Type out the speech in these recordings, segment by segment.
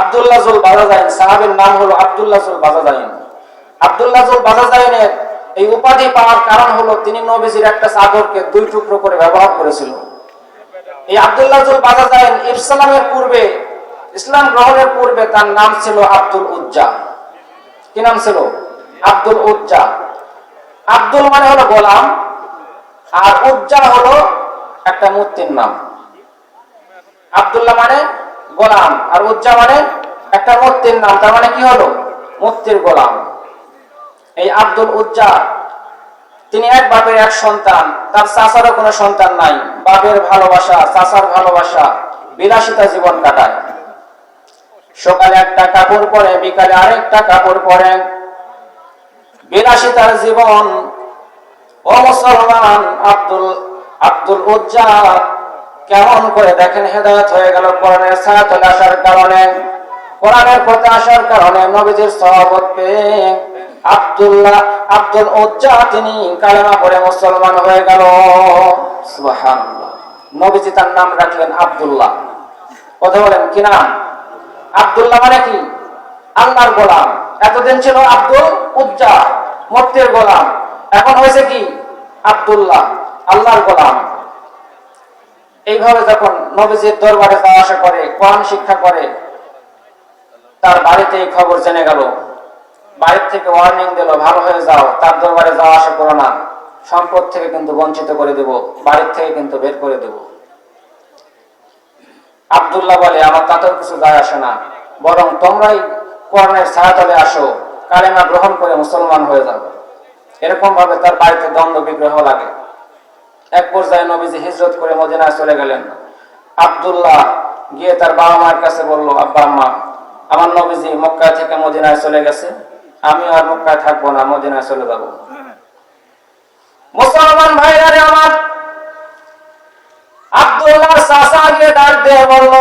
আব্দুল্লাহ বাজাজাইন, সাহাবের নাম হলো আব্দুল্লাহ বাজাজাইন। আব্দুল্লাহ বাজাজাইনের এই উপাধি পাওয়ার কারণ হলো তিনি নবীজির একটা চাদরকে দুই টুকরো করে ব্যবহার করেছিল। এই আব্দুল্লাহ বাজাজাইন ইসলামের পূর্বে, ইসলাম গ্রহণের পূর্বে তার নাম ছিল আব্দুল উজ্জা। কি নাম ছিল? আব্দুল উজ্জা। আব্দুল মানে হলো গোলাম, আর উজ্জা হলো একটা মূর্তির নাম। আব্দুল্লাহ মানে গোলাম। আর উজ্জা মানে একটা মূর্তির নাম, তার মানে কি হলো? মূর্তির গোলাম। এই আব্দুল উজ্জা, তিনি এক বাপের এক সন্তান, তার চাচারও কোনো সন্তান নাই। বাপের ভালোবাসা, চাচার ভালোবাসা বিলাসিতা জীবন কাটায়। সকালে একটা কাপড় পরে, বিকালে আরেকটা কাপড় পরে। বিলাসিতার জীবন, ও মুসলমান আব্দুল আব্দুল উজ্জা কেমন করে দেখেন হেদায়ত হয়ে গেল কোরআনের ছায়াতলে আসার কারণে। কোরআনের পথে আসার কারণে নবীজির সহবত আব্দুল্লাহ আব্দুল উজ্জা তিনি কালেমা পড়ে মুসলমান হয়ে গেল। নবীজি তার নাম রাখলেন আব্দুল্লাহ। কথা বলেন, কি নাম? আব্দুল্লাহ মানে কি? আল্লাহর গোলাম। এতদিন ছিল আব্দুল উজ্জা মূর্তির গোলাম। এখন হয়েছে কি? আব্দুল্লাহ, আল্লাহর গোলাম। এইভাবে যখন নবীজির দরবারে যাওয়া আসা করে, কোরআন শিক্ষা করে, তার বাড়িতে এই খবর জেনে গেল, বাড়ির থেকে ওয়ার্নিং দিল, ভালো হয়ে যাও, তার দরবারে যাওয়া আসা করো না। সম্পদ থেকে কিন্তু বঞ্চিত করে দেব, বাড়ির থেকে কিন্তু বের করে দেব। আব্দুল্লাহ বলে, আমার তাতেও কিছু যায় আসে না। বরং তোমরাই কোরআনের ছায়াতলে আসো, কালেমা গ্রহণ করে মুসলমান হয়ে যাবে এরকম ভাবে তার বাড়িতে দ্বন্দ্ব বিগ্রহ লাগে। এক পর্যায়ে নবীজি হিজরত করে মদিনায় চলে গেলেন। আব্দুল্লাহ গিয়ে তার বাবা মায়ের কাছে বলল, আব্বা আম্মা, আমার নবীজি মক্কা থেকে মদিনায় চলে গেছে। আমি আর মক্কায় থাকব না, মদিনায় চলে যাব। মুসলমান ভাইরা রে আমার আব্দুল্লাহ চাচা গিয়ে ডাক দিয়ে বলল,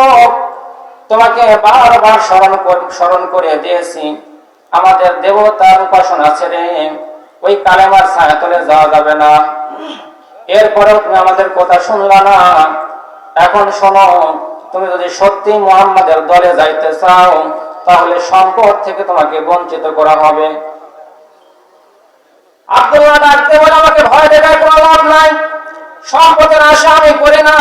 তোমাকে বারবার স্মরণ স্মরণ করে দিয়েছি। আমাদের দেবতার উপাসনা ছেড়ে ওই কালেমার ছায়াতলে যাওয়া যাবে না। এরপরেও তুমি আমাদের কথা শুনলা না। এখন শোনো, তুমি যদি সত্যি মোহাম্মদের দলে যাইতে চাও, তাহলে সম্পদ থেকে তোমাকে বঞ্চিত করা হবে। আব্দুল্লাহ ডাকতে বলে, আমাকে ভয় দেখায় কোনো লাভ নাই। সম্পদের আশা আমি করি না।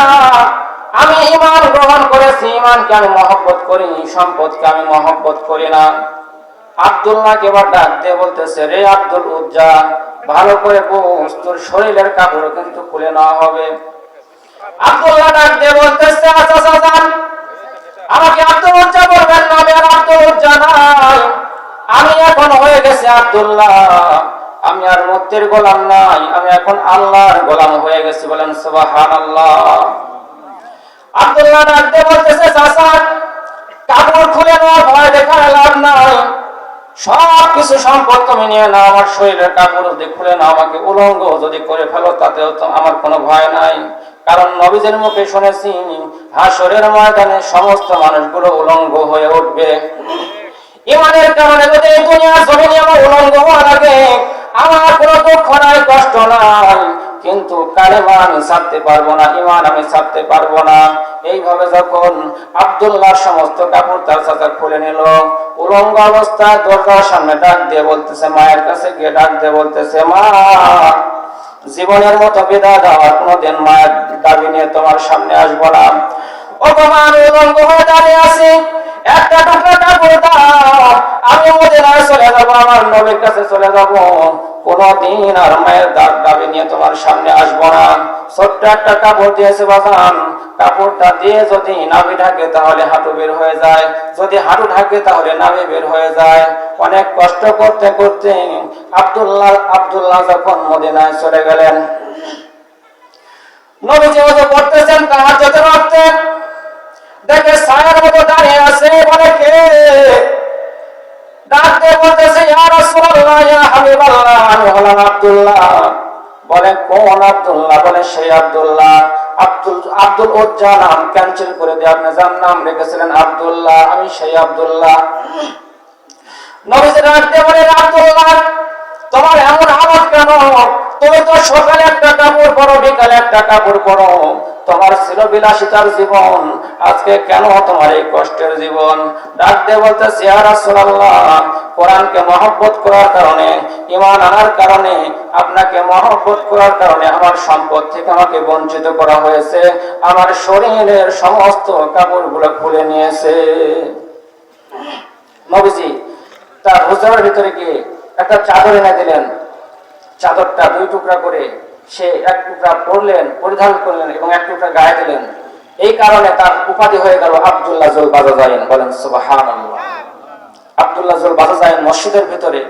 আমি ইমান গ্রহণ করেছি। ইমানকে আমি মহব্বত করি সম্পদকে আমি মহব্বত করি না। আব্দুল্লাহকে এবার ডাক দিয়ে বলতেছে, রে আব্দুল উজ্জা ভালো করে বুঝ তোর শরীরের কাপড় কিন্তু খুলে নেওয়া হবে। আব্দুল্লাহ ডাক বলতেছে আচ্ছা সাজান আমাকে আব্দুল না আমি আর আমি এখন হয়ে আব্দুল্লাহ। আমি আর গোলাম নাই। আমি এখন আল্লাহর গোলাম হয়ে গেছি। বলেন আব্দুল্লাহ কাপড় খুলে নেওয়া ভয় দেখার লাভ নাই। সব কিছু সম্পদ তুমি নিয়ে নাও, আমার শরীরের কাপড় যদি খুলে নাও, আমাকে উলঙ্গ যদি করে ফেলো, তাতেও তো আমার কোনো ভয় নাই। কারণ নবীজের মুখে শুনেছি, হাসরের ময়দানে সমস্ত মানুষগুলো উলঙ্গ হয়ে উঠবে। ইমানের কারণে যদি এই দুনিয়ার জমিনে আমার উলঙ্গ হওয়া লাগে আমার কোনো দুঃখ নাই, কষ্ট নাই কিন্তু কালেমা আমি ছাড়তে পারব না ইমান আমি ছাড়তে পারব না। এইভাবে যখন আব্দুল্লাহর সমস্ত কাপড় তার চাচা খুলে নিল। উলঙ্গ অবস্থায় দরজার সামনে ডাক দিয়ে বলতেছে, মায়ের কাছে গিয়ে ডাক দিয়ে বলতেছে, মা, জীবনের মতো বিদায় দেওয়ার কোনোদিন মায়ের দাবি নিয়ে তোমার সামনে আসব না। ও উলঙ্গ হয়ে দাঁড়িয়ে আছি, একটা টুকরা কাপড় দাও, আমি মদিনায় চলে যাব, আমার নবীর কাছে চলে যাব। কোনদিন আর মায়ের দাগ দাবি নিয়ে তোমার সামনে আসব না। ছোট্ট একটা কাপড় দিয়েছে বাজান। কাপড়টা দিয়ে যদি নাভি ঢাকে তাহলে হাঁটু বের হয়ে যায়। যদি হাঁটু ঢাকে তাহলে নাভি বের হয়ে যায়। অনেক কষ্ট করতে করতে আব্দুল্লাহ আব্দুল্লাহ যখন মদিনায় চলে গেলেন, নবীজি ওযু করতেছেন তাহার যেতে দেখে ছায়ার মতো দাঁড়িয়ে আছে বলে কে? ডাকতে বলতেছে আমি হলাম আব্দুল্লাহ। বলে কোন আব্দুল্লাহ? বলে সেই আব্দুল্লাহ। আব্দুল আব্দুল উজ্জা নাম ক্যান্সেল করে দিয়ে আপনি যার নাম রেখেছিলেন আব্দুল্লাহ, আমি সেই আব্দুল্লাহ। নবীজি ডাকতে বলে আব্দুল্লাহ, তোমার এমন হালত কেন? তুমি তো সকালে একটা কাপড় পরো, বিকালে একটা কাপড় পরো। তোমার ছিল বিলাসিতার জীবন। আজকে কেন তোমার এই কষ্টের জীবন? ডাক দিয়ে রাসূলুল্লাহ, কোরআনকে মহব্বত করার কারণে ইমান আনার কারণে, আপনাকে মহব্বত করার কারণে আমার সম্পদ থেকে আমাকে বঞ্চিত করা হয়েছে। আমার শরীরের সমস্ত কাপড়গুলো খুলে নিয়েছে। নবীজি তার হুজরার ভিতরে গিয়ে একটা চাদর এনে দিলেন। চাদরটা দুই টুকরা করে সে এক টুকরা পরলেন পরিধান করলেন এবং এক টুকরা গায়ে দিলেন। এই কারণে তার উপাধি হয়ে গেল আব্দুল্লাহ জুল বাজাজাইন বলেন সুবাহান আব্দুল্লাহ জুল বাজাজাইন মসজিদের ভিতরে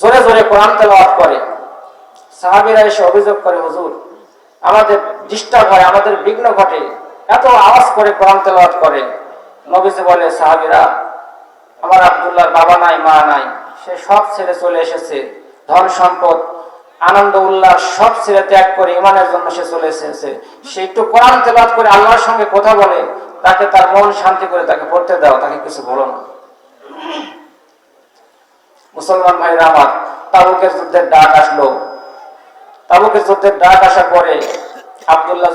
জোরে জোরে কোরআন তেলাওয়াত করে। সাহাবীরা এসে অভিযোগ করে, হুজুর, আমাদের ডিস্টার্ব হয়, আমাদের বিঘ্ন ঘটে। এত আওয়াজ করে কোরআন তেলাওয়াত করে। নবীজি বলে, সাহাবীরা, আমার আব্দুল্লাহর বাবা নাই, মা নাই। সে সব ছেড়ে চলে এসেছে। ধন সম্পদ আনন্দ, উল্লাস সব ছেড়ে ত্যাগ করে ইমানের জন্য সে চলে এসেছে। সে একটু কোরআন তেলাত করে আল্লাহর সঙ্গে কথা বলে, তাকে তার মন শান্তি করে তাকে পড়তে দাও, তাকে কিছু বলো না। মুসলমান ভাইরা আমার, তাবুকের যুদ্ধের ডাক আসলো। তাবুকের যুদ্ধের ডাক আসার পরে আবদুল্লাহ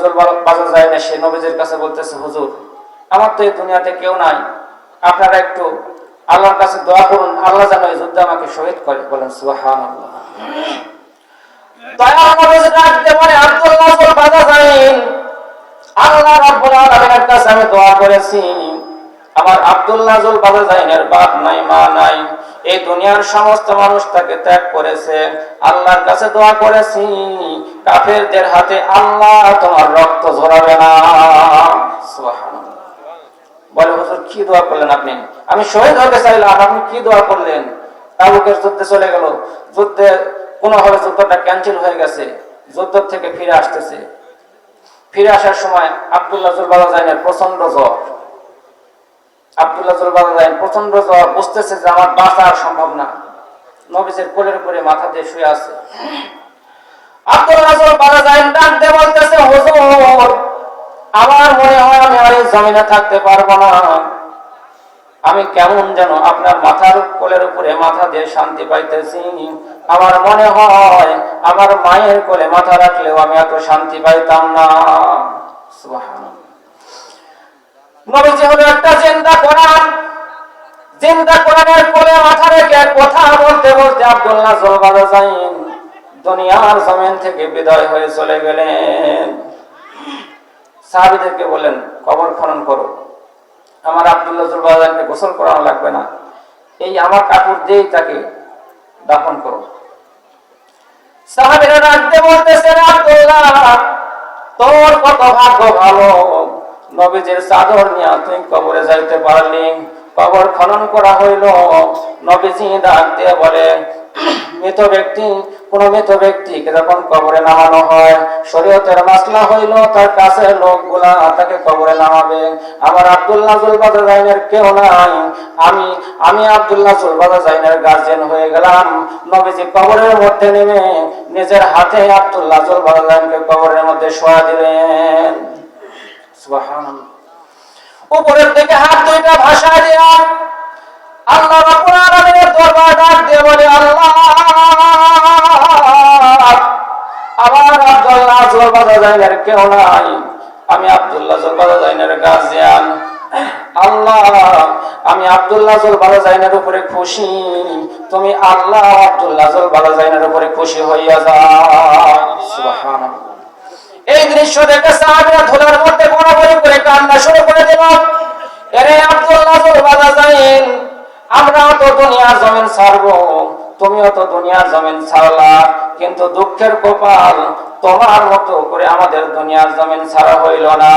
বাজার যায় না সে নবীজির কাছে বলতেছে, হুজুর, আমার তো এই দুনিয়াতে কেউ নাই। আপনারা একটু আল্লাহর কাছে দোয়া করুন, আল্লাহ যেন এই যুদ্ধে আমাকে শহীদ করে। বলেন সুবাহান আমি আল্লাহর কাছে দোয়া করেছি। কাফেরদের হাতে আল্লাহ তোমার রক্ত ঝরাবে না। বলে কি দোয়া করলেন আপনি? আমি শহীদ হতে চাইলাম, আপনি কি দোয়া করলেন? তাবুকের যুদ্ধে চলে গেল। যুদ্ধে কোনোভাবে যুদ্ধটা ক্যান্সেল হয়ে গেছে, যুদ্ধ থেকে ফিরে আসতেছে। ফিরে আসার সময় আব্দুল্লাহ জুলবাদা জাইনের প্রচণ্ড জ্বর। আব্দুল্লাহ জাইন প্রচণ্ড জ্বর, বুঝতেছে যে আমার বাঁচা আর সম্ভব না। নবীজের কোলের উপরে মাথা দিয়ে শুয়ে আছে। বলতেছে আমার মনে হয় আমি আর জমিনে থাকতে পারব না। আমি কেমন যেন আপনার মাথার কোলের উপরে মাথা দিয়ে শান্তি পাইতেছি। আমার মনে হয়, আমার মায়ের কোলে মাথা রাখলেও আমি এত শান্তি পাইতাম না। হলো একটা জিন্দা কোরআনের কোলে মাথা রেখে কথা বলতে দুনিয়ার জমিন থেকে বিদায় হয়ে চলে গেলেন। কবর খনন করো। আমার আব্দুল্লাহ জুলবাদানকে গোসল করানো লাগবে না। এই আমার কাপড় দিয়েই তাকে দাফন করো। সাহাবিরা রাখতে বলতেছেন আব্দুল্লাহ, তোর কত ভাগ্য ভালো। নবীজের চাদর নিয়ে তুই কবরে যাইতে পারলি। কবর খনন করা হইল। নবীজি ডাক দিয়ে বলে, মৃত ব্যক্তি কোন মৃত ব্যক্তিকে যখন কবরে নামানো হয়? শরীয়তের মাসলা হইল, তার কাছের লোকগুলা তাকে কবরে নামাবে। আমার আব্দুল্লাহ জুলবাদা জাইনের কেউ নাই? আমি আমি আব্দুল্লাহ জুলবাদা জাইনের গার্জেন হয়ে গেলাম। নবীজি কবরের মধ্যে নেমে নিজের হাতে আব্দুল্লাহ জুলবাদা জাইনকে কবরের মধ্যে শোয়া দিলেন। উপরের দিকে হাত দুইটা ভাষা দিয়া। আল্লাহ রাব্বুল আলামিনের ডাক দিয়ে বলে, আল্লাহ, আমার আব্দুল্লাহ জলবাদা কেউ নাই। আমি আব্দুল্লাহ জলবাদা আল্লাহ, আমি আব্দুল্লাহ জাইনের উপরে খুশি। তুমি আল্লাহ আব্দুল্লাহ জলবাদা জাইনের উপরে খুশি হইয়া এই দৃশ্য দেখে সাহাবীরা ধুলার মধ্যে বরাবরি করে কান্না শুরু করে দিল এরে আব্দুল্লাহ বাজা যাইন আমরা তো দুনিয়ার জমিন ছাড়বো, তুমিও তো দুনিয়ার জমিন ছাড়লা, কিন্তু দুঃখের কপাল তোমার মতো করে আমাদের দুনিয়ার জমিন ছাড়া হইল না।